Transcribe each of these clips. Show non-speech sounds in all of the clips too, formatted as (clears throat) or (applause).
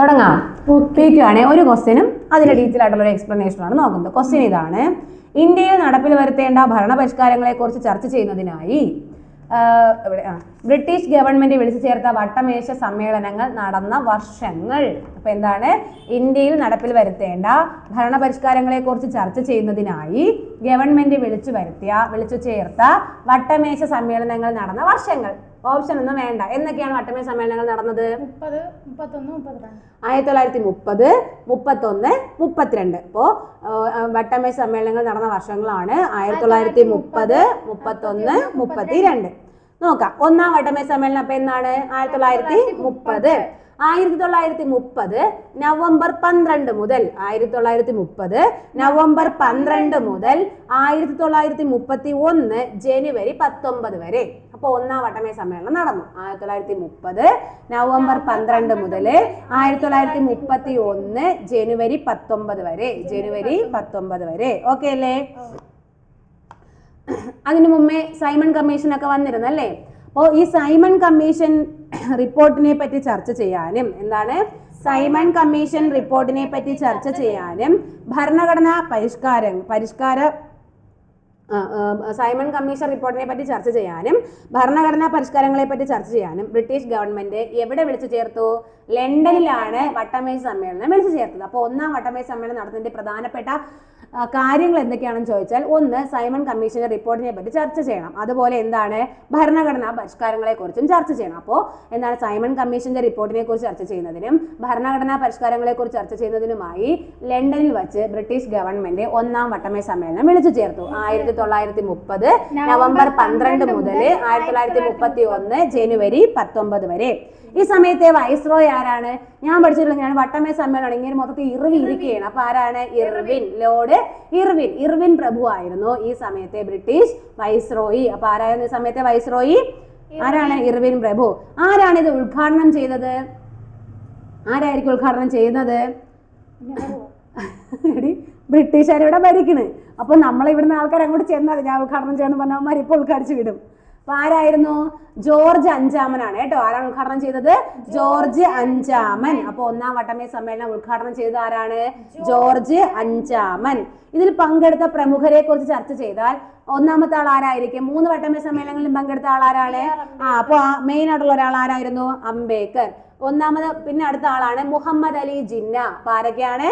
തുടങ്ങാം. ഒപ്പിക്കുകയാണെ ഒരു ക്വസ്റ്റ്യനും അതിന്റെ ഡീറ്റെയിൽ ആയിട്ടുള്ള ഒരു എക്സ്പ്ലനേഷൻ ആണ് നോക്കുന്നത്. ക്വസ്റ്റ്യൻ ഇതാണ്. ഇന്ത്യയിൽ നടപ്പിൽ വരുത്തേണ്ട ഭരണപരിഷ്കാരങ്ങളെ കുറിച്ച് ചർച്ച ചെയ്യുന്നതിനായി ബ്രിട്ടീഷ് ഗവൺമെന്റ് വിളിച്ചു ചേർത്ത വട്ടമേശ സമ്മേളനങ്ങൾ നടന്ന വർഷങ്ങൾ. അപ്പൊ എന്താണ്? ഇന്ത്യയിൽ നടപ്പിൽ വരുത്തേണ്ട ഭരണപരിഷ്കാരങ്ങളെ കുറിച്ച് ചർച്ച ചെയ്യുന്നതിനായി ഗവൺമെന്റ് വിളിച്ചു വരുത്തിയ വിളിച്ചു ചേർത്ത വട്ടമേശ സമ്മേളനങ്ങൾ നടന്ന വർഷങ്ങൾ. ഓപ്ഷൻ ഒന്നും വേണ്ട. എന്നൊക്കെയാണ് വട്ടമേ സമ്മേളനങ്ങൾ നടന്നത്? ആയിരത്തി തൊള്ളായിരത്തി മുപ്പത് മുപ്പത്തൊന്ന് മുപ്പത്തിരണ്ട്. അപ്പോ വട്ടമേ സമ്മേളനങ്ങൾ നടന്ന വർഷങ്ങളാണ്. ആയിരത്തി തൊള്ളായിരത്തി മുപ്പത് മുപ്പത്തൊന്ന് മുപ്പത്തിരണ്ട്. നോക്കാം. ഒന്നാം വട്ടമേ സമ്മേളനം അപ്പൊ എന്നാണ്? ആയിരത്തി തൊള്ളായിരത്തി മുപ്പത്. ആയിരത്തി തൊള്ളായിരത്തി മുപ്പത് നവംബർ പന്ത്രണ്ട് മുതൽ ആയിരത്തി തൊള്ളായിരത്തി മുപ്പത് നവംബർ പന്ത്രണ്ട് മുതൽ ആയിരത്തി തൊള്ളായിരത്തി മുപ്പത്തി ഒന്ന് ജനുവരി പത്തൊമ്പത് വരെ. അപ്പൊ ഒന്നാം വട്ടമേ സമ്മേളനം നടന്നു. ആയിരത്തി തൊള്ളായിരത്തി മുപ്പത് നവംബർ പന്ത്രണ്ട് മുതൽ ആയിരത്തി തൊള്ളായിരത്തി മുപ്പത്തി ഒന്ന് ജനുവരി പത്തൊമ്പത് വരെ. ജനുവരി പത്തൊമ്പത്. വരെ. ഓക്കെ അല്ലേ? അതിനു മുമ്പേ സൈമൺ കമ്മീഷൻ ഒക്കെ വന്നിരുന്നല്ലേ? അപ്പോൾ ഈ സൈമൺ കമ്മീഷൻ റിപ്പോർട്ടിനെ പറ്റി ചർച്ച ചെയ്യാനും എന്താണ്? സൈമൺ കമ്മീഷൻ റിപ്പോർട്ടിനെ പറ്റി ചർച്ച ചെയ്യാനും ഭരണഘടനാ പരിഷ്കാരം പരിഷ്കാര സൈമൺ കമ്മീഷൻ റിപ്പോർട്ടിനെ പറ്റി ചർച്ച ചെയ്യാനും ഭരണഘടനാ പരിഷ്കാരങ്ങളെ പറ്റി ചർച്ച ചെയ്യാനും ബ്രിട്ടീഷ് ഗവൺമെന്റ് എവിടെ വിളിച്ചു ചേർത്തു? ലണ്ടനിലാണ് വട്ടമേശ സമ്മേളനം വിളിച്ചു ചേർത്തത്. അപ്പോൾ ഒന്നാം വട്ടമേശ സമ്മേളനം നടത്തുന്നതിന്റെ പ്രധാനപ്പെട്ട കാര്യങ്ങൾ എന്തൊക്കെയാണെന്ന് ചോദിച്ചാൽ ഒന്ന് സൈമൺ കമ്മീഷന്റെ റിപ്പോർട്ടിനെ പറ്റി ചർച്ച ചെയ്യണം. അതുപോലെ എന്താണ് ഭരണഘടനാ പരിഷ്കാരങ്ങളെ കുറിച്ചും ചർച്ച ചെയ്യണം. അപ്പോൾ എന്താണ് സൈമൺ കമ്മീഷന്റെ റിപ്പോർട്ടിനെ കുറിച്ച് ചർച്ച ചെയ്യുന്നതിനും ഭരണഘടനാ പരിഷ്കാരങ്ങളെ കുറിച്ച് ചർച്ച ചെയ്യുന്നതിനുമായി ലണ്ടനിൽ വച്ച് ബ്രിട്ടീഷ് ഗവൺമെന്റ് ഒന്നാം വട്ടമേ സമ്മേളനം വിളിച്ചു ചേർത്തു. ആയിരത്തി തൊള്ളായിരത്തി മുപ്പത് നവംബർ പന്ത്രണ്ട് മുതൽ ആയിരത്തി തൊള്ളായിരത്തി മുപ്പത്തി ഒന്ന് ജനുവരി പത്തൊമ്പത് വരെ. ഈ സമയത്തെ വൈസ്രോയ് ആരാണ്? ഞാൻ പഠിച്ചിട്ടുള്ള ഞാൻ വട്ടമേ സമ്മേളനം ഇങ്ങനെ മൊത്തത്തിൽ ഇറിവി ഇരിക്കുകയാണ്. അപ്പൊ ആരാണ്? ഇർവിൻ. Lord Irwin. ഇർവിൻ പ്രഭു ആയിരുന്നു ഈ സമയത്തെ ബ്രിട്ടീഷ് വൈസ്രോയി. അപ്പൊ ആരായിരുന്നു ഈ സമയത്തെ വൈസ്രോയി? ആരാണ് ഇർവിൻ പ്രഭു? ആരാണ് ഇത് ഉദ്ഘാടനം ചെയ്തത്? ആരായിരിക്കും ഉദ്ഘാടനം ചെയ്യുന്നത്? ബ്രിട്ടീഷുകാരിവിടെ ഭരിക്കണ്. അപ്പൊ നമ്മളെ ഇവിടുന്ന് ആൾക്കാർ അങ്ങോട്ട് ചെന്നാൽ ഞാൻ ഉദ്ഘാടനം പറഞ്ഞാൽ പറഞ്ഞവന്മാർ ഇപ്പോൾ ഉദ്ഘാടിച്ചു വിടും. അപ്പൊ ആരായിരുന്നു? ജോർജ് അഞ്ചാമനാണ് കേട്ടോ. ആരാണ് ഉദ്ഘാടനം ചെയ്തത്? ജോർജ് അഞ്ചാമൻ. അപ്പൊ ഒന്നാം വട്ടമേ സമ്മേളനം ഉദ്ഘാടനം ചെയ്തത് ആരാണ്? ജോർജ് അഞ്ചാമൻ. ഇതിൽ പങ്കെടുത്ത പ്രമുഖരെ കുറിച്ച് ചർച്ച ചെയ്താൽ ഒന്നാമത്തെ ആൾ ആരായിരിക്കും? മൂന്ന് വട്ടമേ സമ്മേളനങ്ങളിൽ പങ്കെടുത്ത ആൾ ആരാണ്? ആ അപ്പൊ മെയിൻ ആയിട്ടുള്ള ഒരാൾ ആരായിരുന്നു? അംബേദ്കർ. ഒന്നാമത് പിന്നെ അടുത്ത ആളാണ് മുഹമ്മദ് അലി ജിന്ന. അപ്പൊ ആരൊക്കെയാണ്?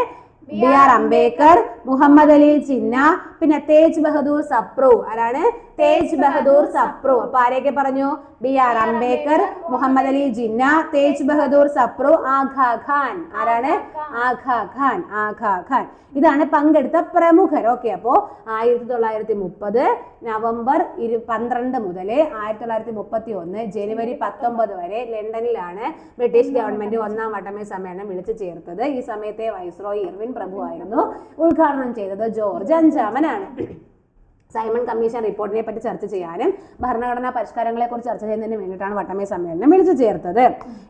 ബി ആർ അംബേദ്കർ മുഹമ്മദ് അലി ജിന്ന പിന്നെ തേജ് ബഹദൂർ സപ്രു. ആരാണ്? തേജ് ബഹദൂർ സപ്രു. അപ്പൊ ആരെയൊക്കെ പറഞ്ഞു? B R Ambedkar Muhammad Ali Jinnah Tej Bahadur Sapru Agha Khan. ആരാണ്? ആഘാ ഖാൻ. ആഘാ ഖാൻ. ഇതാണ് പങ്കെടുത്ത പ്രമുഖർ. ഓക്കെ അപ്പോ ആയിരത്തി തൊള്ളായിരത്തി മുപ്പത് നവംബർ ഇരു പന്ത്രണ്ട് മുതൽ ആയിരത്തി തൊള്ളായിരത്തി മുപ്പത്തി ഒന്ന് ജനുവരി പത്തൊമ്പത് വരെ ലണ്ടനിലാണ് ബ്രിട്ടീഷ് ഗവൺമെന്റ് ഒന്നാം വട്ടമേ സമ്മേളനം വിളിച്ചു ചേർത്തത്. ഈ സമയത്തെ വൈസ്രോയി ഇർവിൻ പ്രഭു. ആയിരുന്നു ഉദ്ഘാടനം ചെയ്തത് ജോർജ്. അഞ്ചാമനാണ്. സൈമൺ കമ്മീഷൻ റിപ്പോർട്ടിനെ പറ്റി ചർച്ച ചെയ്യാനും ഭരണഘടനാ പരിഷ്കാരങ്ങളെ കുറിച്ച് ചർച്ച ചെയ്യുന്നതിന് വേണ്ടിയിട്ടാണ് വട്ടമേ സമ്മേളനം വിളിച്ചു ചേർത്തത്.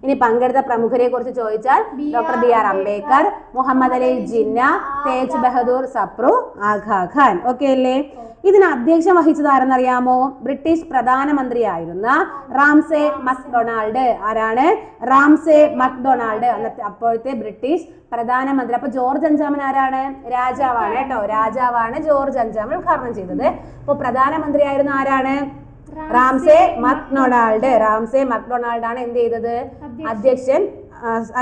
ഇനി പങ്കെടുത്ത പ്രമുഖരെ കുറിച്ച് ചോദിച്ചാൽ doctor B R Ambedkar Muhammad Ali Jinnah Tej Bahadur Sapru Agha Khan. Okay അല്ലേ? ഇതിന് അധ്യക്ഷം വഹിച്ചത് ആരെന്നറിയാമോ ബ്രിട്ടീഷ് പ്രധാനമന്ത്രിയായിരുന്ന റാംസെ മക്ഡൊണാൾഡ്. ആരാണ്? Ramsay MacDonald. അന്നത്തെ അപ്പോഴത്തെ ബ്രിട്ടീഷ് പ്രധാനമന്ത്രി. അപ്പൊ ജോർജ് അഞ്ചാമൻ ആരാണ്? രാജാവാണ് കേട്ടോ. രാജാവാണ് ജോർജ് അഞ്ചാമൻ ഉദ്ഘാടനം ചെയ്തത്. അപ്പൊ പ്രധാനമന്ത്രിയായിരുന്ന ആരാണ്? Ramsay McDonald. റാംസെ മക്ഡൊണാൾഡ് ആണ് എന്ത് ചെയ്തത്? അധ്യക്ഷൻ.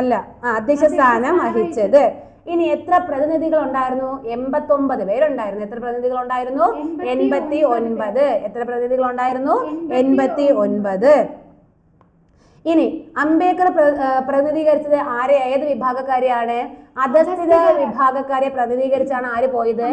അല്ല അധ്യക്ഷ സ്ഥാനം വഹിച്ചത്. ഇനി എത്ര പ്രതിനിധികൾ ഉണ്ടായിരുന്നു എൺപത്തി ഒമ്പത് പേരുണ്ടായിരുന്നു. എത്ര പ്രതിനിധികൾ ഉണ്ടായിരുന്നു എൺപത്തി ഒൻപത് എത്ര പ്രതിനിധികൾ ഉണ്ടായിരുന്നു എൺപത്തി ഒൻപത് ഇനി അംബേദ്കർ പ്രതിനിധീകരിച്ചത് ആരെ? ഏത് വിഭാഗക്കാരെയാണ്? അധസ്ഥിത വിഭാഗക്കാരെ പ്രതിനിധീകരിച്ചാണ് ആര് പോയത്?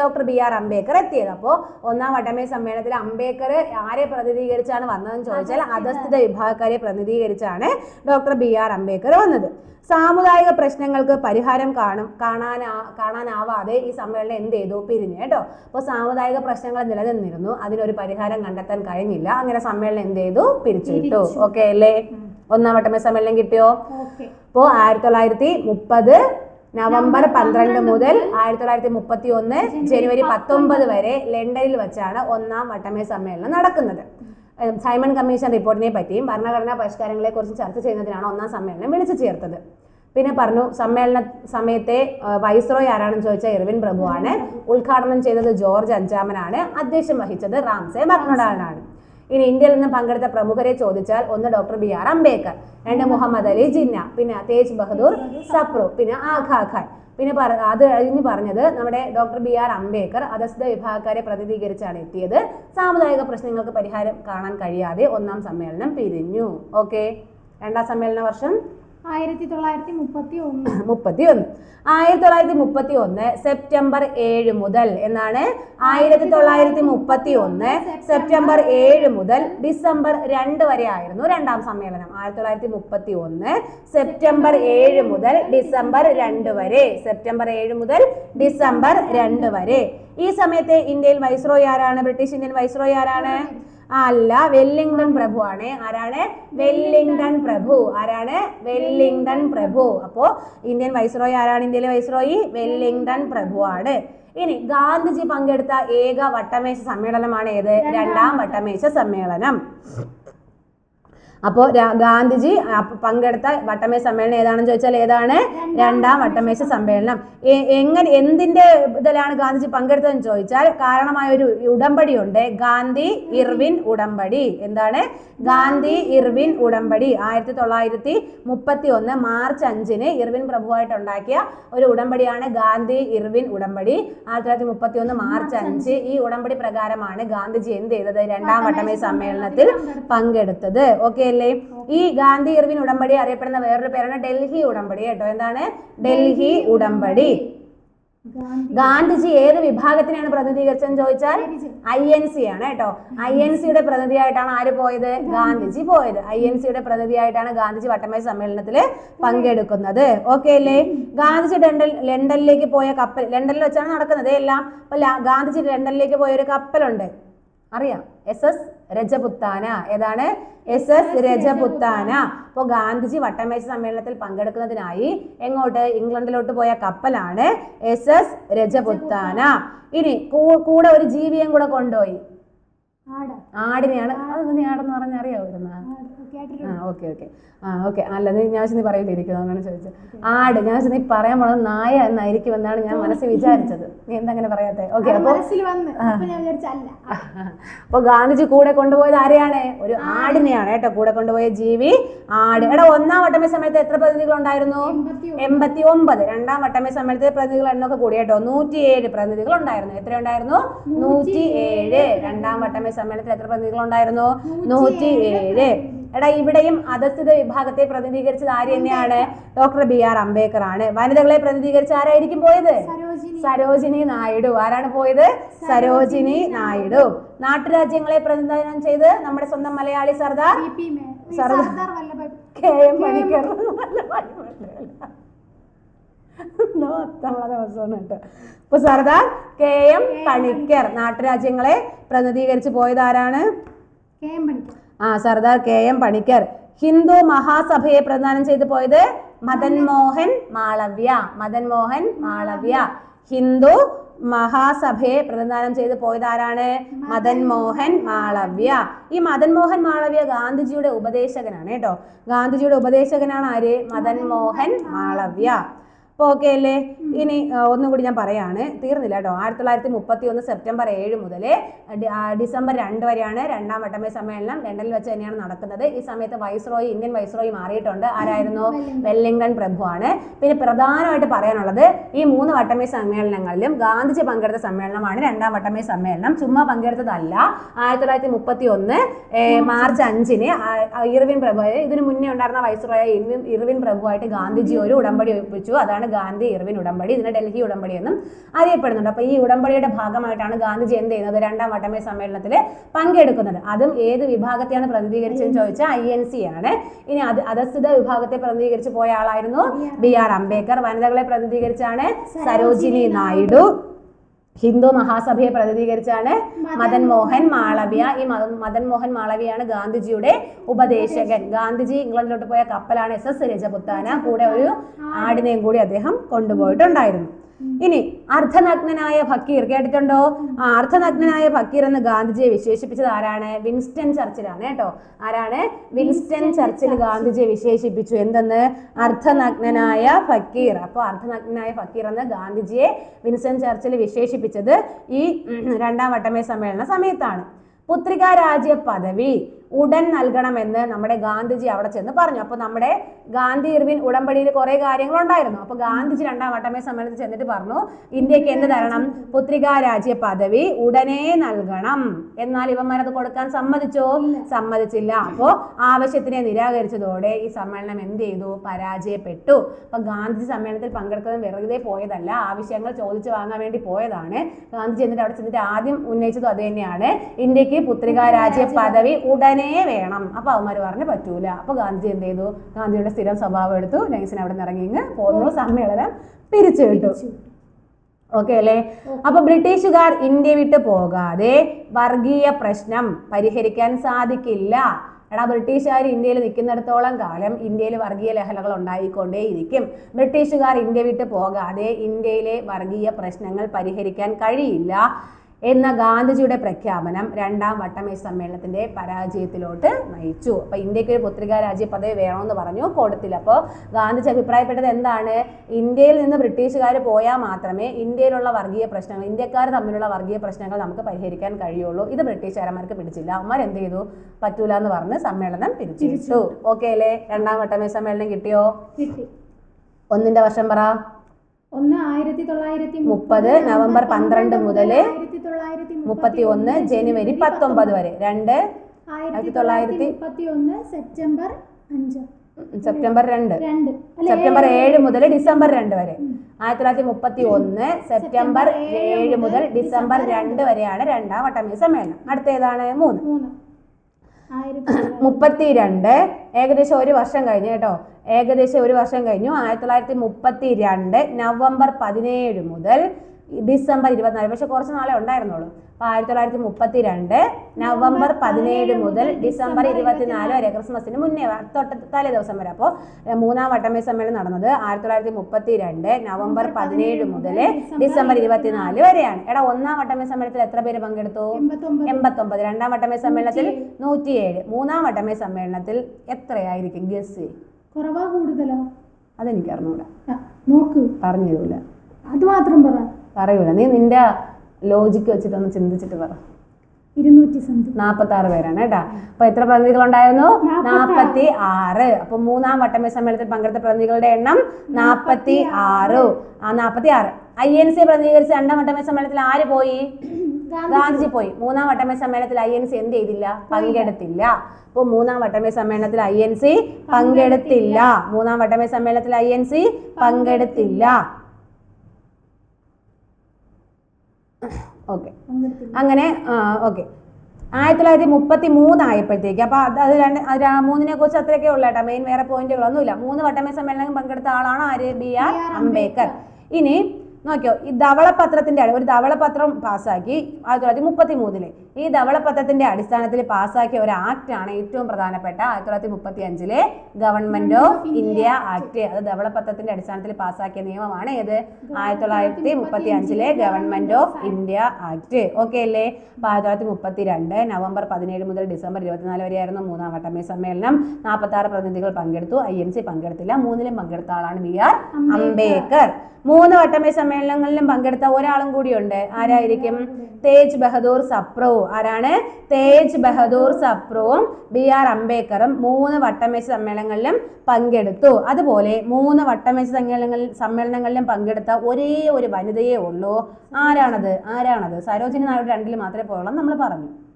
ഡോക്ടർ ബി ആർ അംബേദ്കർ എത്തിയത്. അപ്പോൾ ഒന്നാം വട്ടമേ സമ്മേളനത്തിൽ അംബേദ്കർ ആരെ പ്രതിനിധീകരിച്ചാണ് വന്നതെന്ന് ചോദിച്ചാൽ അധസ്ഥിത വിഭാഗക്കാരെ പ്രതിനിധീകരിച്ചാണ് ഡോക്ടർ ബി ആർ അംബേദ്കർ വന്നത്. സാമുദായിക പ്രശ്നങ്ങൾക്ക് പരിഹാരം കാണും കാണാനാ കാണാനാവാതെ ഈ സമ്മേളനം എന്ത് ചെയ്തു? പിരിഞ്ഞു കേട്ടോ. അപ്പോൾ സാമുദായിക പ്രശ്നങ്ങൾ നിലനിന്നിരുന്നു. അതിനൊരു പരിഹാരം കണ്ടെത്താൻ കഴിഞ്ഞില്ല. അങ്ങനെ സമ്മേളനം എന്ത് ചെയ്തു? പിരിച്ചു വിട്ടു. ഓക്കെ അല്ലേ? ഒന്നാം വട്ടമേ സമ്മേളനം കിട്ടിയോ? അപ്പോ അപ്പോൾ ആയിരത്തി തൊള്ളായിരത്തി മുപ്പത് നവംബർ പന്ത്രണ്ട് മുതൽ ആയിരത്തി തൊള്ളായിരത്തി മുപ്പത്തി ഒന്ന് ജനുവരി പത്തൊമ്പത് വരെ ലണ്ടനിൽ വെച്ചാണ് ഒന്നാം വട്ടമേ സമ്മേളനം നടക്കുന്നത്. സൈമൺ കമ്മീഷൻ റിപ്പോർട്ടിനെ പറ്റിയും ഭരണഘടനാ പരിഷ്കാരങ്ങളെ കുറിച്ച് ചർച്ച ചെയ്യുന്നതിനാണ് ഒന്നാം സമ്മേളനം വിളിച്ചു ചേർത്തത്. പിന്നെ പറഞ്ഞു സമ്മേളന സമയത്തെ വൈസ്രോയ് ആരാണെന്ന് ചോദിച്ചാൽ ഇർവിൻ പ്രഭുവാണ് ഉദ്ഘാടനം ചെയ്തത് ജോർജ് അഞ്ചാമനാണ്. അധ്യക്ഷം വഹിച്ചത് റാംസെ മക്ഡൊണാൾഡാണ് ഇനി ഇന്ത്യയിൽ നിന്ന് പങ്കെടുത്ത പ്രമുഖരെ ചോദിച്ചാൽ ഒന്ന് ഡോക്ടർ ബി ആർ അംബേദ്കർ രണ്ട് മുഹമ്മദ് അലി ജിന്ന പിന്നെ തേജ് ബഹദൂർ സപ്രു പിന്നെ ആഖാ ഖാൻ. പിന്നെ പറ അത് കഴിഞ്ഞ് പറഞ്ഞത് നമ്മുടെ ഡോക്ടർ ബി ആർ അംബേദ്കർ അധസ്ഥ വിഭാഗക്കാരെ പ്രതിനിധീകരിച്ചാണ് എത്തിയത്. സാമുദായിക പ്രശ്നങ്ങൾക്ക് പരിഹാരം കാണാൻ കഴിയാതെ ഒന്നാം സമ്മേളനം പിരിഞ്ഞു. ഓക്കെ? രണ്ടാം സമ്മേളന വർഷം ആയിരത്തി തൊള്ളായിരത്തി (clears throat) മുപ്പത്തി ഒന്ന് മുപ്പത്തി ഒന്ന് ആയിരത്തി തൊള്ളായിരത്തി മുപ്പത്തി ഒന്ന് സെപ്റ്റംബർ ഏഴ് മുതൽ എന്നാണ് ആയിരത്തി തൊള്ളായിരത്തി മുപ്പത്തി ഒന്ന് സെപ്റ്റംബർ ഏഴ് മുതൽ ഡിസംബർ രണ്ട് വരെ ആയിരുന്നു രണ്ടാം സമ്മേളനം. ആയിരത്തി തൊള്ളായിരത്തി മുപ്പത്തി ഒന്ന് സെപ്റ്റംബർ ഏഴ് മുതൽ ഡിസംബർ രണ്ട് വരെ. സെപ്റ്റംബർ ഏഴ് മുതൽ ഡിസംബർ രണ്ട് വരെ. ഈ സമയത്തെ ഇന്ത്യയിൽ വൈസ്രോയി ആരാണ്? ബ്രിട്ടീഷ് ഇന്ത്യൻ വൈസ്രോയി ആരാണ്? അല്ല വെല്ലിംഗ്ടൺ പ്രഭു ആണ് ആരാണ്? വെല്ലിംഗ്ടൺ പ്രഭു. ആരാണ്? വെല്ലിംഗ്ടൺ പ്രഭു. അപ്പോ ഇന്ത്യൻ വൈസ്രോയി ആരാണ്? ഇന്ത്യയിലെ വൈസ്രോയി വെല്ലിംഗ്ടൺ പ്രഭു ആണ് ഇനി ഗാന്ധിജി പങ്കെടുത്ത ഏക വട്ടമേശ സമ്മേളനമാണ് ഏത്? രണ്ടാം വട്ടമേശ സമ്മേളനം. അപ്പോൾ ഗാന്ധിജി പങ്കെടുത്ത വട്ടമേശ സമ്മേളനം ഏതാണെന്ന് ചോദിച്ചാൽ ഏതാണ്? രണ്ടാം വട്ടമേശ സമ്മേളനം. എങ്ങനെ എന്തിന്റെ ഇതിലാണ് ഗാന്ധിജി പങ്കെടുത്തതെന്ന് ചോദിച്ചാൽ കാരണമായ ഒരു ഉടമ്പടി ഉണ്ട് ഗാന്ധി ഇർവിൻ ഉടമ്പടി. എന്താണ്? ഗാന്ധി ഇർവിൻ ഉടമ്പടി. ആയിരത്തി തൊള്ളായിരത്തി മുപ്പത്തി ഒന്ന് മാർച്ച് അഞ്ചിന് ഇർവിൻ പ്രഭുവായിട്ട് ഉണ്ടാക്കിയ ഒരു ഉടമ്പടിയാണ് ഗാന്ധി ഇർവിൻ ഉടമ്പടി. ആയിരത്തി തൊള്ളായിരത്തി മുപ്പത്തി ഒന്ന് മാർച്ച് അഞ്ച് ഈ ഉടമ്പടി പ്രകാരമാണ് ഗാന്ധിജി എന്ത് ചെയ്തത്? രണ്ടാം വട്ടമേ സമ്മേളനത്തിൽ പങ്കെടുത്തത്. ഓക്കെ അല്ലേ ഈ ഗാന്ധി ഇർവിൻ ഉടമ്പടി അറിയപ്പെടുന്ന വേറൊരു പേരാണ് ഡൽഹി ഉടമ്പടി കേട്ടോ. എന്താണ്? ഡൽഹി ഉടമ്പടി. ഗാന്ധിജി ഏത് വിഭാഗത്തിനാണ് പ്രതിനിധീകരിച്ചതെന്ന് ചോദിച്ചാൽ ഐ എൻ സി ആണ് കേട്ടോ. ഐ എൻ സിയുടെ പ്രതിനിധിയായിട്ടാണ് ആര് പോയത്? ഗാന്ധിജി പോയത്. ഐ എൻ സിയുടെ പ്രതിനിധിയായിട്ടാണ് ഗാന്ധിജി വട്ടമേശ സമ്മേളനത്തിൽ പങ്കെടുക്കുന്നത്. ഓക്കെ അല്ലേ? ഗാന്ധിജി ലണ്ടൻ ലണ്ടനിലേക്ക് പോയ കപ്പൽ ലണ്ടനിൽ വെച്ചാണ് നടക്കുന്നത്. എല്ലാം അപ്പൊ ഗാന്ധിജി ലണ്ടനിലേക്ക് പോയ ഒരു കപ്പലുണ്ട്. അറിയാം. S S Rajputana. ഏതാണ്? S S Rajputana. അപ്പോൾ ഗാന്ധിജി വട്ടമേശ സമ്മേളനത്തിൽ പങ്കെടുക്കുന്നതിനായി എങ്ങോട്ട്? ഇംഗ്ലണ്ടിലോട്ട് പോയ കപ്പലാണ് എസ് എസ് രജപുത്താന. ഇനി കൂടെ ഒരു ജീവിയും കൂടെ കൊണ്ടുപോയി. ആട. ആടിനെയാണ്. അത് നീ ആടെന്ന് പറഞ്ഞ അറിയാവുന്ന ആട് കേട്ടിട്ടുണ്ട് ആ ഓക്കെ ഓക്കെ. ആ ഓക്കെ. അല്ല നീ ഞാൻ ചെന്ന് പറയില്ലിരിക്കുന്നു അങ്ങനെ ചോദിച്ചത് ആട് ഞാൻ ചെന്ന് പറയാൻ പോണത് നായ എന്നായിരിക്കും എന്നാണ് ഞാൻ മനസ്സിൽ വിചാരിച്ചത്. നീ എന്താ അങ്ങനെ പറയാത്തെ? ഓക്കെ അപ്പൊ ഗാന്ധിജി കൂടെ കൊണ്ടുപോയത് ആരെയാണ്? ഒരു ആടിനെയാണ് കേട്ടോ കൂടെ കൊണ്ടുപോയ ജീവി ആട്. എടാ ഒന്നാം വട്ടമേ സമയത്ത് എത്ര പ്രതിനിധികൾ ഉണ്ടായിരുന്നു? എൺപത്തി എൺപത്തി ഒമ്പത് രണ്ടാം വട്ടമേ സമയത്ത് പ്രതിനിധികൾ എണ്ണമൊക്കെ കൂടി കേട്ടോ. നൂറ്റിയേഴ് പ്രതിനിധികൾ ഉണ്ടായിരുന്നു. എത്ര ഉണ്ടായിരുന്നു? നൂറ്റിയേഴ്. രണ്ടാം വട്ടമേ സമ്മേളനത്തിൽ എത്ര പ്രതിനിധികൾ ഉണ്ടായിരുന്നു? നൂറ്റിയേഴ്. എടാ ഇവിടെയും അധസ്ഥിത വിഭാഗത്തെ പ്രതിനിധീകരിച്ചത് ആര് തന്നെയാണ്? ഡോക്ടർ ബി ആർ അംബേദ്കർ ആണ് വനിതകളെ പ്രതിനിധീകരിച്ച് ആരായിരിക്കും പോയത്? സരോജിനി. നായിഡു. ആരാണ് പോയത്? സരോജിനി നായിഡു. നാട്ടുരാജ്യങ്ങളെ പ്രതിനിധാനം ചെയ്ത് നമ്മുടെ സ്വന്തം Malayali Sardar Sardar. K M Sardar K M Panikkar. നാട്ടുരാജ്യങ്ങളെ പ്രതിനിധീകരിച്ച് പോയത് ആരാണ്? K M Panikkar. ആ സർദാർ കെ എം പണിക്കർ. ഹിന്ദു മഹാസഭയെ പ്രദാനം ചെയ്തു പോയത് മദൻ മോഹൻ മാളവ്യ. മദൻ മോഹൻ മാളവ്യ. ഹിന്ദു മഹാസഭയെ പ്രതിനിധാനം ചെയ്ത് പോയത് ആരാണ്? മദൻ മോഹൻ മാളവ്യ. ഈ മദൻ മോഹൻ മാളവ്യ ഗാന്ധിജിയുടെ ഉപദേശകനാണ് കേട്ടോ. ഗാന്ധിജിയുടെ ഉപദേശകനാണ് ആര്? മദൻ മോഹൻ മാളവ്യ. അപ്പോൾ ഓക്കെ അല്ലേ? ഇനി ഒന്നും കൂടി ഞാൻ പറയാണ്. തീർന്നില്ല കേട്ടോ. ആയിരത്തി തൊള്ളായിരത്തി മുപ്പത്തി ഒന്ന് സെപ്റ്റംബർ ഏഴ് മുതൽ ഡിസംബർ രണ്ട് വരെയാണ് രണ്ടാം വട്ടമേ സമ്മേളനം ലണ്ടനിൽ വെച്ച് തന്നെയാണ് നടക്കുന്നത്. ഈ സമയത്ത് വൈസ്രോയി ഇന്ത്യൻ വൈസ്രോയി മാറിയിട്ടുണ്ട്. ആരായിരുന്നു? വെല്ലിംഗൺ. പ്രഭുവാണ്. പിന്നെ പ്രധാനമായിട്ട് പറയാനുള്ളത് ഈ മൂന്ന് വട്ടമേ സമ്മേളനങ്ങളിലും ഗാന്ധിജി പങ്കെടുത്ത സമ്മേളനമാണ് രണ്ടാം വട്ടമേ സമ്മേളനം. ചുമ്മാ പങ്കെടുത്തതല്ല. ആയിരത്തി തൊള്ളായിരത്തി മുപ്പത്തി ഒന്ന് മാർച്ച് അഞ്ചിന് ഇർവിൻ പ്രഭു ഇതിനു മുന്നേ ഉണ്ടായിരുന്ന വൈസ്രോയ ഇർവിൻ ഇർവിൻ പ്രഭുവായിട്ട് ഗാന്ധിജി ഒരു ഉടമ്പടി ഒപ്പിച്ചു. അതാണ് ഗാന്ധി ഇർവിൻ ഉടമ്പടി ഇതിനെ ഡൽഹി ഉടമ്പടി എന്നും അറിയപ്പെടുന്നുണ്ട്. അപ്പോൾ ഈ ഉടമ്പടിയുടെ ഭാഗമായിട്ടാണ് ഗാന്ധിജി എന്ത് ചെയ്യുന്നത്? രണ്ടാം വട്ടമേ സമ്മേളനത്തിൽ പങ്കെടുക്കുന്നത്. അതും ഏത് വിഭാഗത്തെയാണ് പ്രതിനിധീകരിച്ചതെന്ന് ചോദിച്ചാൽ ഐ എൻ സി ആണ്. ഇനി അത് അധസ്ഥിത വിഭാഗത്തെ പ്രതിനിധീകരിച്ച് പോയ ആളായിരുന്നു ബി ആർ അംബേദ്കർ. വനിതകളെ പ്രതിനിധീകരിച്ചാണ് സരോജിനി നായിഡു. ഹിന്ദു മഹാസഭയെ പ്രതിനിധീകരിച്ചാണ് മദൻ മോഹൻ മാളവ്യ. ഈ മദ- മദൻ മോഹൻ മാളവ്യയാണ് ഗാന്ധിജിയുടെ ഉപദേശകൻ. ഗാന്ധിജി ഇംഗ്ലണ്ടിലോട്ട് പോയ കപ്പലാണ് എസ് എസ് രജപുത്താന. കൂടെ ഒരു ആടിനെയും കൂടി അദ്ദേഹം കൊണ്ടുപോയിട്ടുണ്ടായിരുന്നു. ഇനി അർദ്ധനഗ്നനായ ഫക്കീർ കേട്ടിട്ടുണ്ടോ? ആ അർദ്ധനഗ്നനായ ഫക്കീർ എന്ന് ഗാന്ധിജിയെ വിശേഷിപ്പിച്ചത് ആരാണ്? വിൻസ്റ്റൺ ചർച്ചിലാണ് കേട്ടോ. ആരാണ്? വിൻസ്റ്റൺ ചർച്ചിൽ ഗാന്ധിജിയെ വിശേഷിപ്പിച്ചു. എന്തെന്ന്? അർദ്ധനഗ്നനായ ഫക്കീർ. അപ്പോൾ അർദ്ധനഗ്നനായ ഫക്കീർ എന്ന് ഗാന്ധിജിയെ വിൻസ്റ്റൺ ചർച്ചിൽ വിശേഷിപ്പിച്ചത് ഈ രണ്ടാം വട്ടമേ സമ്മേളന സമയത്താണ്. പുത്രികാ രാജ്യ പദവി ഉടൻ നൽകണമെന്ന് നമ്മുടെ ഗാന്ധിജി അവിടെ ചെന്ന് പറഞ്ഞു. അപ്പോൾ നമ്മുടെ ഗാന്ധി ഇർവിൻ ഉടമ്പടിയിൽ കുറേ കാര്യങ്ങളുണ്ടായിരുന്നു. അപ്പോൾ ഗാന്ധിജി രണ്ടാം വട്ടമേ സമ്മേളനത്തിൽ ചെന്നിട്ട് പറഞ്ഞു ഇന്ത്യയ്ക്ക് എന്ത് തരണം? പുത്രികാ രാജ്യ പദവി ഉടനെ നൽകണം. എന്നാൽ ഇവന്മാരത് കൊടുക്കാൻ സമ്മതിച്ചോ? സമ്മതിച്ചില്ല. അപ്പോൾ ആവശ്യത്തിനെ നിരാകരിച്ചതോടെ ഈ സമ്മേളനം എന്ത് ചെയ്തു? പരാജയപ്പെട്ടു. അപ്പൊ ഗാന്ധിജി സമ്മേളനത്തിൽ പങ്കെടുക്കുന്നത് വെറുതെ പോയതല്ല ആവശ്യങ്ങൾ ചോദിച്ചു വാങ്ങാൻ വേണ്ടി പോയതാണ്. ഗാന്ധിജി എന്നിട്ട് അവിടെ ചെന്നിട്ട് ആദ്യം ഉന്നയിച്ചതും അത് തന്നെയാണ്. ഇന്ത്യയ്ക്ക് പുത്രികാ രാജ്യ പദവി ഉടനെ വേണം. അപ്പൊ അവന്മാർ പറഞ്ഞു പറ്റൂല. അപ്പൊ ഗാന്ധിജി എന്ത് ചെയ്തു? ഗാന്ധിയുടെ സ്ഥിരം സ്വഭാവം എടുത്തു. നൈസിന് അവിടെ നിന്ന് ഇറങ്ങി ഇങ്ങ് പോന്നു. സമ്മേളനം പിരിച്ചു വിട്ടു. ഓക്കെ അല്ലേ? അപ്പൊ ബ്രിട്ടീഷുകാർ ഇന്ത്യ വിട്ട് പോകാതെ വർഗീയ പ്രശ്നം പരിഹരിക്കാൻ സാധിക്കില്ല. എടാ ബ്രിട്ടീഷുകാർ ഇന്ത്യയിൽ നിൽക്കുന്നിടത്തോളം കാലം ഇന്ത്യയിൽ വർഗീയ ലഹളകൾ ഉണ്ടായിക്കൊണ്ടേയിരിക്കും. ബ്രിട്ടീഷുകാർ ഇന്ത്യ വിട്ട് പോകാതെ ഇന്ത്യയിലെ വർഗീയ പ്രശ്നങ്ങൾ പരിഹരിക്കാൻ കഴിയില്ല. എന്ന ഗാന്ധിജിയുടെ പ്രഖ്യാപനം രണ്ടാം വട്ടമേ സമ്മേളനത്തിന്റെ പരാജയത്തിലോട്ട് നയിച്ചു. അപ്പൊ ഇന്ത്യയ്ക്ക് ഒരു പുത്രികാ രാജ്യ പദവി വേണമെന്ന് പറഞ്ഞു കൊടുത്തില്ല അപ്പോൾ ഗാന്ധിജി അഭിപ്രായപ്പെട്ടത് എന്താണ്? ഇന്ത്യയിൽ നിന്ന് ബ്രിട്ടീഷുകാർ പോയാൽ മാത്രമേ ഇന്ത്യയിലുള്ള വർഗീയ പ്രശ്നങ്ങൾ ഇന്ത്യക്കാർ തമ്മിലുള്ള വർഗീയ പ്രശ്നങ്ങൾ നമുക്ക് പരിഹരിക്കാൻ കഴിയുള്ളൂ. ഇത് ബ്രിട്ടീഷുകാരന്മാർക്ക് പിടിച്ചില്ല. അവന്മാർ എന്ത് ചെയ്തു? പറ്റൂല എന്ന് പറഞ്ഞ് സമ്മേളനം പിരിച്ചു. ഓക്കെ അല്ലേ? രണ്ടാം വട്ടമേ സമ്മേളനം കിട്ടിയോ? ഒന്നിന്റെ വർഷം പറ. ഒന്ന് ആയിരത്തി തൊള്ളായിരത്തി മുപ്പത് നവംബർ പന്ത്രണ്ട് മുതൽ ആയിരത്തി തൊള്ളായിരത്തി മുപ്പത്തി ഒന്ന് ജനുവരി പത്തൊമ്പത് വരെ. രണ്ട് ആയിരത്തി തൊള്ളായിരത്തി മുപ്പത്തി ഒന്ന് സെപ്റ്റംബർ അഞ്ച്. സെപ്റ്റംബർ രണ്ട്. സെപ്റ്റംബർ ഏഴ് മുതൽ ഡിസംബർ രണ്ട് വരെ. ആയിരത്തി തൊള്ളായിരത്തി മുപ്പത്തി ഒന്ന് സെപ്റ്റംബർ ഏഴ് മുതൽ ഡിസംബർ രണ്ട് വരെയാണ് രണ്ടാം വട്ടമേ സമ്മേളനം. അടുത്ത ഏതാണ് മൂന്ന്. മുപ്പത്തി രണ്ട് ഏകദേശം ഒരു വർഷം കഴിഞ്ഞു കേട്ടോ. ഏകദേശം ഒരു വർഷം കഴിഞ്ഞു. ആയിരത്തി തൊള്ളായിരത്തി മുപ്പത്തി രണ്ട് നവംബർ പതിനേഴ് മുതൽ ഡിസംബർ ഇരുപത്തിനാല്. പക്ഷെ കുറച്ച് നാളെ ഉണ്ടായിരുന്നുള്ളൂ. അപ്പോൾ ആയിരത്തി തൊള്ളായിരത്തി മുപ്പത്തി രണ്ട് നവംബർ പതിനേഴ് മുതൽ ഡിസംബർ ഇരുപത്തിനാല് വരെ ക്രിസ്മസിന് മുന്നേ തൊട്ട് തലേ ദിവസം വരെ. അപ്പോൾ മൂന്നാം വട്ടമേ സമ്മേളനം നടന്നത് ആയിരത്തി തൊള്ളായിരത്തി മുപ്പത്തി രണ്ട് നവംബർ പതിനേഴ് മുതൽ ഡിസംബർ ഇരുപത്തിനാല് വരെയാണ്. എടാ ഒന്നാം വട്ടമേ സമ്മേളനത്തിൽ എത്ര പേര് പങ്കെടുത്തു? എൺപത്തൊമ്പത്. എൺപത്തൊമ്പത്. രണ്ടാം വട്ടമേ സമ്മേളനത്തിൽ നൂറ്റിയേഴ്. മൂന്നാം വട്ടമേ സമ്മേളനത്തിൽ എത്രയായിരിക്കും? ഗസ്. കുറവാ കൂടുതലോ? അതെനിക്ക് അറിഞ്ഞൂടാ നോക്ക്. പറഞ്ഞു തരൂല അത് മാത്രം പറ. പറയൂല. നീ നിന്റെ ലോജിക്ക് വെച്ചിട്ടൊന്ന് ചിന്തിച്ചിട്ട് പറ. ഇരുന്നൂറ്റി സംതിങ്. നാൽപ്പത്തി ആറ് പേരാണ് കേട്ടാ. അപ്പൊ എത്ര പ്രതിനിധികൾ ഉണ്ടായിരുന്നു? നാപ്പത്തി നാൽപ്പത്തി ആറ് അപ്പൊ മൂന്നാം വട്ടമേ സമ്മേളനത്തിൽ പങ്കെടുത്ത പ്രതിനിധികളുടെ എണ്ണം നാൽപ്പത്തി ആറ് ആ നാൽപ്പത്തി ആറ് ഐ എൻ സി പ്രതിനിധീകരിച്ച രണ്ടാം വട്ടമേ സമ്മേളനത്തിൽ ആര് പോയി? ഗാന്ധിജി. പോയി. മൂന്നാം വട്ടമേ സമ്മേളനത്തിൽ ഐ എൻ സി എന്ത് ചെയ്തില്ല? പങ്കെടുത്തില്ല. അപ്പോൾ മൂന്നാം വട്ടമേ സമ്മേളനത്തിൽ ഐ എൻ സി പങ്കെടുത്തില്ല. മൂന്നാം വട്ടമേ സമ്മേളനത്തിൽ ഐ എൻ സി പങ്കെടുത്തില്ല. ഓക്കെ. അങ്ങനെ ഓക്കെ. ആയിരത്തി തൊള്ളായിരത്തി മുപ്പത്തി മൂന്നായപ്പോഴത്തേക്ക് അപ്പോൾ അത് അത് രണ്ട് അത് മൂന്നിനെ കുറിച്ച് അത്രയൊക്കെ ഉള്ളൂ കേട്ടോ. മെയിൻ വേറെ പോയിന്റുകളൊന്നുമില്ല. മൂന്ന് വട്ടമേ സമ്മേളനം പങ്കെടുത്ത ആളാണ് ആര്? B R Ambedkar. ഇനി നോക്കിയോ ഈ ധവളപത്രത്തിന്റെ ആണ് ഒരു ധവളപത്രം പാസ്സാക്കി ആയിരത്തി തൊള്ളായിരത്തി മുപ്പത്തി മൂന്നിൽ ഈ ധവളപത്രത്തിന്റെ അടിസ്ഥാനത്തിൽ പാസ്സാക്കിയ ഒരു ആക്ട് ആണ് ഏറ്റവും പ്രധാനപ്പെട്ട ആയിരത്തി തൊള്ളായിരത്തി മുപ്പത്തി അഞ്ചിലെ ഗവൺമെന്റ് ഓഫ് ഇന്ത്യ ആക്ട്. അത് ധവളപത്രത്തിന്റെ അടിസ്ഥാനത്തിൽ പാസ്സാക്കിയ നിയമമാണ് ഏത്? ആയിരത്തി തൊള്ളായിരത്തി മുപ്പത്തി അഞ്ചിലെ government of India act. Okay അല്ലേ? അപ്പൊ ആയിരത്തി തൊള്ളായിരത്തി മുപ്പത്തി രണ്ട് നവംബർ പതിനേഴ് മുതൽ ഡിസംബർ ഇരുപത്തിനാല് വരെയായിരുന്നു മൂന്നാം വട്ടമേ സമ്മേളനം. നാൽപ്പത്തി ആറ് പ്രതിനിധികൾ പങ്കെടുത്തു. ഐ എൻ സി പങ്കെടുത്തില്ല. മൂന്നിലും പങ്കെടുത്ത ആളാണ് ബി ആർ അംബേദ്കർ. മൂന്ന് വട്ടമേ സമ്മേളനങ്ങളിലും പങ്കെടുത്ത ഒരാളും കൂടിയുണ്ട്. ആരായിരിക്കും? തേജ് ബഹദൂർ സപ്രു ആരാണ്? തേജ് ബഹദൂർ സപ്രുവും ബി ആർ അംബേദ്കറും മൂന്ന് വട്ടമേശ സമ്മേളനങ്ങളിലും പങ്കെടുത്തു. അതുപോലെ മൂന്ന് വട്ടമേശ സമ്മേളനങ്ങളിൽ സമ്മേളനങ്ങളിലും പങ്കെടുത്ത ഒരേ ഒരു വനിതയേ ഉള്ളൂ. ആരാണത്? ആരാണത്? സരോജിനി നായിഡു രണ്ടിൽ മാത്രമേ പോയുള്ളൂ നമ്മൾ പറഞ്ഞു.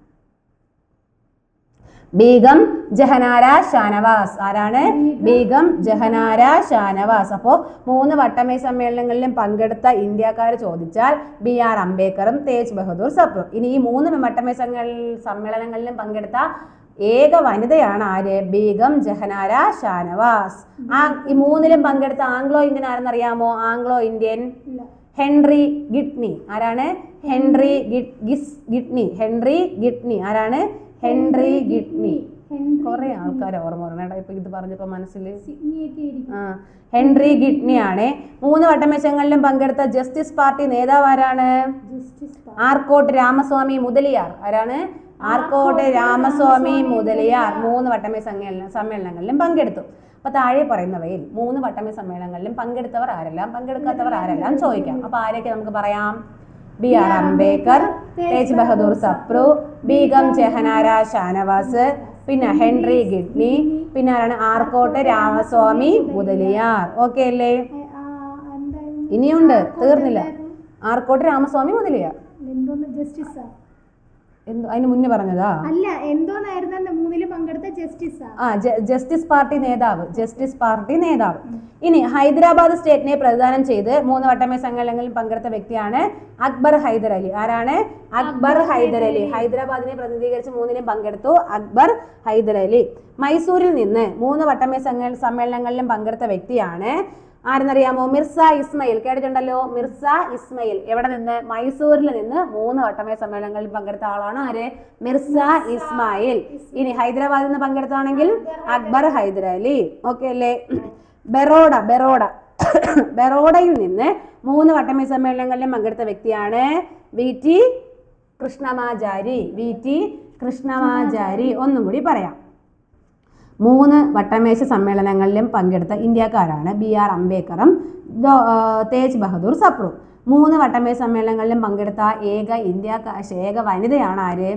ബീഗം ജഹനാര ഷാനവാസ്. ആരാണ്? ബീഗം ജഹനാര ഷാനവാസ്. അപ്പോൾ മൂന്ന് വട്ടമേ സമ്മേളനങ്ങളിലും പങ്കെടുത്ത ഇന്ത്യക്കാർ ചോദിച്ചാൽ ബി ആർ അംബേദ്കറും തേജ് ബഹദൂർ സപ്രും ഇനി ഈ മൂന്ന് വട്ടമേ സമ്മേള- സമ്മേളനങ്ങളിലും പങ്കെടുത്ത ഏക വനിതയാണ് ആര്? ബീഗം ജഹനാര ഷാനവാസ്. ആ ഈ മൂന്നിലും പങ്കെടുത്ത Anglo Indian ആരെന്നറിയാമോ? Anglo Indian Henry Gidney. ആരാണ്? ഹെൻറി ഗിഡ് ഗിസ് ഗിഡ്നി. Henry Gidney. ആരാണ്? ഹെൻറി ഗിഡ്നി കുറെ ആൾക്കാർ ഓർമ്മ കേട്ടോ ഇപ്പൊ ഇത് പറഞ്ഞപ്പോ മനസ്സിൽ ആ ഹെൻറി ഗിഡ്നിയാണ് മൂന്ന് വട്ടമേശങ്ങളിലും പങ്കെടുത്ത ജസ്റ്റിസ് പാർട്ടി നേതാവ് ആരാണ് ആർക്കോട്ട് രാമസ്വാമി മുതലിയാർ. ആരാണ്? ആർക്കോട്ട് രാമസ്വാമി മുതലിയാർ മൂന്ന് വട്ടമേ സമ്മേളന സമ്മേളനങ്ങളിലും പങ്കെടുത്തു. അപ്പൊ താഴെ പറയുന്നവയിൽ മൂന്ന് വട്ടമേ സമ്മേളനങ്ങളിലും പങ്കെടുത്തവർ ആരെല്ലാം? പങ്കെടുക്കാത്തവർ ആരെല്ലാം? ചോദിക്കാം. അപ്പൊ ആരെയൊക്കെ നമുക്ക് പറയാം? ബി ആർ അംബേദ്കർ തേജ് ബഹദൂർ സപ്രു ബീഗം ജഹനാര ഷാനവാസ് പിന്നെ ഹെൻറി ഗിഡ്നി പിന്നെ ആരാണ്? ആർക്കോട്ട് രാമസ്വാമി മുതലിയാർ. ഓക്കെ അല്ലേ? ഇനിയുണ്ട്. തീർന്നില്ല. ആർക്കോട്ട് രാമസ്വാമി മുതലിയാർ. എന്തോ? അതിന് മുന്നേ പറഞ്ഞതാ? അല്ല എന്തോന്നായിരുന്നു ആ? ജസ്റ്റിസ് പാർട്ടി നേതാവ് ജസ്റ്റിസ് പാർട്ടി നേതാവ്. ഇനി ഹൈദരാബാദ് സ്റ്റേറ്റിനെ പ്രതിദാനം ചെയ്ത് മൂന്ന് വട്ടമേ സമ്മേളനങ്ങളിൽ പങ്കെടുത്ത വ്യക്തിയാണ് അക്ബർ ഹൈദർ അലി. ആരാണ്? അക്ബർ ഹൈദർ അലി. ഹൈദരാബാദിനെ പ്രതിനിധീകരിച്ച് മൂന്നിനും പങ്കെടുത്തു അക്ബർ ഹൈദർ അലി. മൈസൂരിൽ നിന്ന് മൂന്ന് വട്ടമേ സമ്മേ- സമ്മേളനങ്ങളിലും പങ്കെടുത്ത വ്യക്തിയാണ് ആരെന്നറിയാമോ? മിർസ ഇസ്മയിൽ. കേട്ടിട്ടുണ്ടല്ലോ? മിർസ ഇസ്മയിൽ. എവിടെ നിന്ന്? മൈസൂരിൽ നിന്ന് മൂന്ന് വട്ടമേ സമ്മേളനങ്ങളിൽ പങ്കെടുത്ത ആളാണ് ആര്? മിർസ ഇസ്മായിൽ. ഇനി ഹൈദരാബാദിൽ നിന്ന് പങ്കെടുത്താണെങ്കിൽ അക്ബർ ഹൈദരാലി. ഓക്കെ അല്ലേ? ബെറോഡ ബെറോഡ. ബെറോഡയിൽ നിന്ന് മൂന്ന് വട്ടമേ സമ്മേളനങ്ങളിലും പങ്കെടുത്ത വ്യക്തിയാണ് V T Krishnamachari. V T Krishnamachari. ഒന്നും കൂടി പറയാം. മൂന്ന് വട്ടമേശ സമ്മേളനങ്ങളിലും പങ്കെടുത്ത ഇന്ത്യക്കാരാണ് ബി ആർ അംബേദ്കറും തേജ് ബഹദൂർ സപ്രു. മൂന്ന് വട്ടമേശ സമ്മേളനങ്ങളിലും പങ്കെടുത്ത ഏക ഇന്ത്യ ഏക വനിതയാണ് ആര്?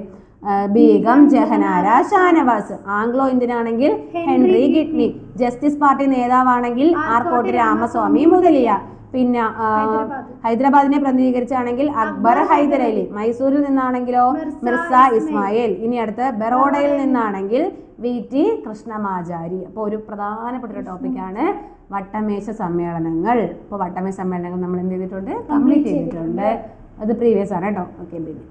ബീഗം ജഹനാര ഷാനവാസ്. ആംഗ്ലോ ഇന്ത്യൻ ആണെങ്കിൽ ഹെൻറി ഗിഡ്നി. ജസ്റ്റിസ് പാർട്ടി നേതാവാണെങ്കിൽ ആർക്കോട്ട് രാമസ്വാമി മുതലിയ. പിന്നെ ഹൈദരാബാദിനെ പ്രതിനിധീകരിച്ചാണെങ്കിൽ അക്ബർ ഹൈദരലി. മൈസൂരിൽ നിന്നാണെങ്കിലോ മിർസ ഇസ്മായിൽ. ഇനി അടുത്ത് ബറോഡയിൽ നിന്നാണെങ്കിൽ വി ടി കൃഷ്ണമാചാരി. അപ്പോൾ ഒരു പ്രധാനപ്പെട്ട ഒരു ടോപ്പിക്കാണ് വട്ടമേശ സമ്മേളനങ്ങൾ. അപ്പോൾ വട്ടമേശ സമ്മേളനങ്ങൾ നമ്മൾ എന്ത് ചെയ്തിട്ടുണ്ട്? കംപ്ലീറ്റ് ചെയ്തിട്ടുണ്ട്. അത് പ്രീവിയസ് ആണ് കേട്ടോ. Okay baby